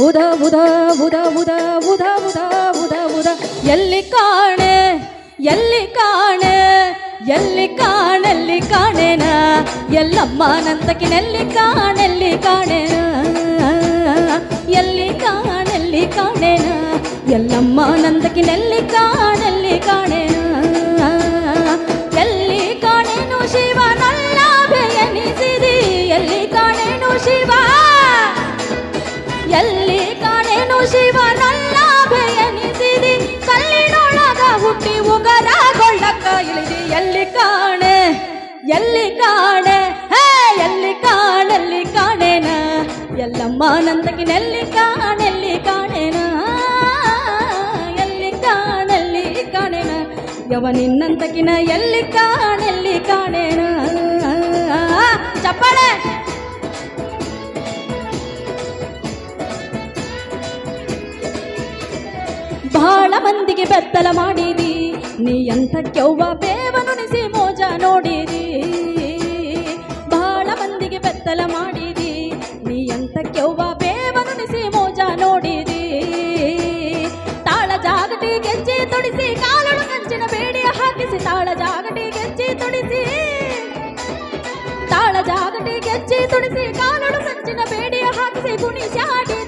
ಉದ ಉದ ಉದ ಉದ ಉದ ಉದ ಉದ ಉದ. ಎಲ್ಲಿ ಕಾಣೆ ಎಲ್ಲಿ ಕಾಣೆ, ಎಲ್ಲಿ ಕಾಣೆಲ್ಲಿ ಕಾಣೆನ? ಎಲ್ಲಮ್ಮ ನಂತಕಿನಲ್ಲಿ ಕಾಣೆಲ್ಲಿ ಕಾಣೆನ? ಎಲ್ಲಿ ಕಾಣೆಲ್ಲಿ ಕಾಣೆನ? ಎಲ್ಲಮ್ಮ ನಂತಕಿನಲ್ಲಿ ಕಾಣೆಲ್ಲಿ ಕಾಣೆನ? ಇಳಿದಿ ಎಲ್ಲಿ ಕಾಣೆ? ಎಲ್ಲಿ ಕಾಣೆ? ಹೇ, ಎಲ್ಲಿ ಕಾಣೆಲ್ಲಿ ಕಾಣೆನ? ಎಲ್ಲಮ್ಮ ನಂದಕಿನೆಲ್ಲಿ ಕಾಣೆಲ್ಲಿ ಕಾಣೆನ? ಎಲ್ಲಿ ಕಾಣೆಲ್ಲಿ ಕಾಣೆನ? ಯವನಿನ್ನಂತಕಿನ ಎಲ್ಲಿ ಕಾಣೆಲ್ಲಿ ಕಾಣೆನ? ಚಪ್ಪಾಳೆ! ಬಹಳ ಮಂದಿಗೆ ಬೆತ್ತಲ ಮಾಡಿದಿ. ನೀ ಎಂತ ಕೆವ್ವ ಬೇವನುನಿಸಿ ಮೋಜ ನೋಡಿರಿ. ಬಹಳ ಮಂದಿಗೆ ಬೆತ್ತಲ ಮಾಡಿರಿ. ನೀ ಎಂತ ಕೆವ್ವ ಬೇವನುನಿಸಿ ಮೋಜ ನೋಡಿರಿ. ತಾಳ ಜಾಗಟಿ ಗೆಜ್ಜೆ ತೊಡಿಸಿ, ಕಾಲಳು ಕಂಚಿನ ಬೇಡಿ ಹಾಕಿಸಿ, ತಾಳ ಜಾಗಟಿ ಗೆಜ್ಜೆ ತೊಡಿಸಿ. ತಾಳ ಜಾಗಟಿ ಗೆಜ್ಜೆ ತೊಡಿಸಿ, ಕಾಲಳು ಕಂಚಿನ ಬೇಡಿಯ ಹಾಕಿಸಿ ಗುಣಿಸಿ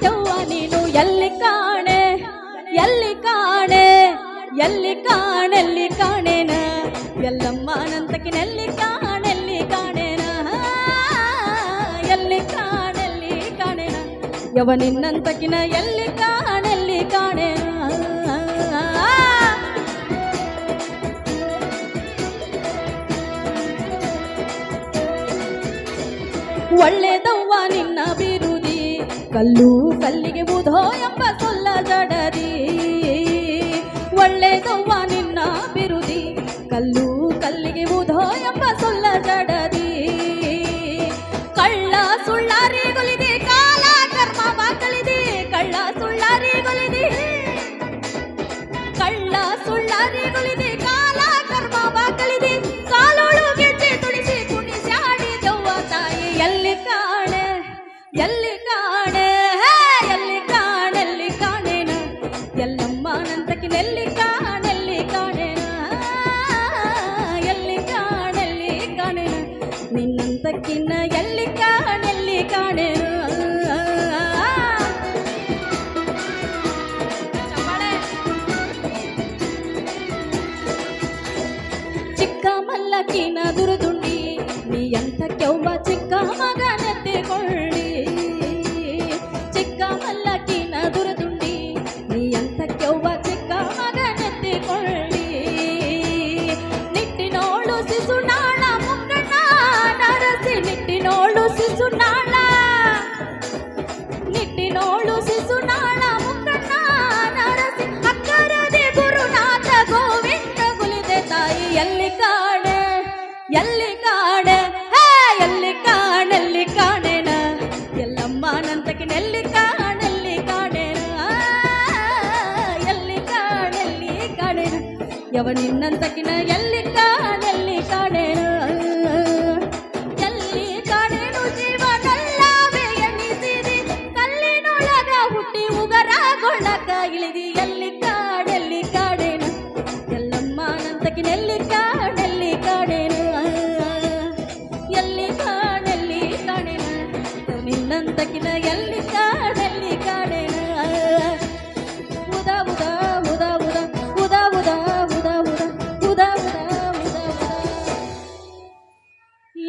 ದೆವ್ವ ನೀನು ಎಲ್ಲಿ ಕಾಣೆ ಎಲ್ಲಿ ಕಾಣೆ ಎಲ್ಲಿ ಕಾಣೆಲ್ಲಿ ಕಾಣೇನ? ಎಲ್ಲಮ್ಮ ನಂತಕಿನಲ್ಲಿ ಕಾಣೆಲ್ಲಿ ಕಾಣೇನ? ಎಲ್ಲಿ ಕಾಣೆಲ್ಲಿ ಕಾಣೆನ? ಯವನಿನ್ನಂತಕಿನ ಎಲ್ಲಿ ಕಾಣೆಲ್ಲಿ ಕಾಣೇನ? ಒಳ್ಳೆದವ್ವ ನಿನ್ನ ಬಿರುದಿ, ಕಲ್ಲು ಕಲ್ಲಿಗೆ ಬುಧೋ ಎಂಬ ಸೊಲ್ಲ ಜಡದಿ నిన్న బిరుది కళ్ళు ಶಿಶುನಾಳ. ನಿಟ್ಟಿನೋಳು ಸಿಸುನಾಳ ಮುಕ್ಕಣ್ಣ ನರಸಿ, ಅಕ್ಕರದೆ ಗುರುನಾಥ ಗೋವಿಂದ ಗುಲಿದೆ ತಾಯಿ. ಎಲ್ಲಿ ಕಾಣೆ ಎಲ್ಲಿ ಕಾಣೆ, ಹೇ, ಎಲ್ಲಿ ಕಾಣಲ್ಲಿ ಕಾಣೆನ? ಎಲ್ಲಮ್ಮ ನಂತಕ್ಕೆ ನೆಲ್ಲಿ ಕಾಣಲ್ಲಿ ಕಾಣೆನ? ಎಲ್ಲಿ ಕಾಣಲ್ಲಿ ಕಾಣೆನ? ಯವನಿನ್ನಂತಕಿನ ಎಲ್ಲಿ ಕಾಣಲ್ಲಿ ಕಾಣೆನ?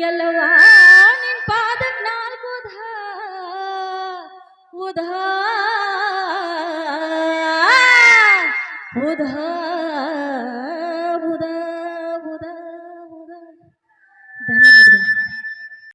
ಎಲ್ಲವಾ ನಿನ್ ಪಾದಕ್ ನಾಲ್ಕು ಉಧಾ ಉಧಾ ಉಧಾ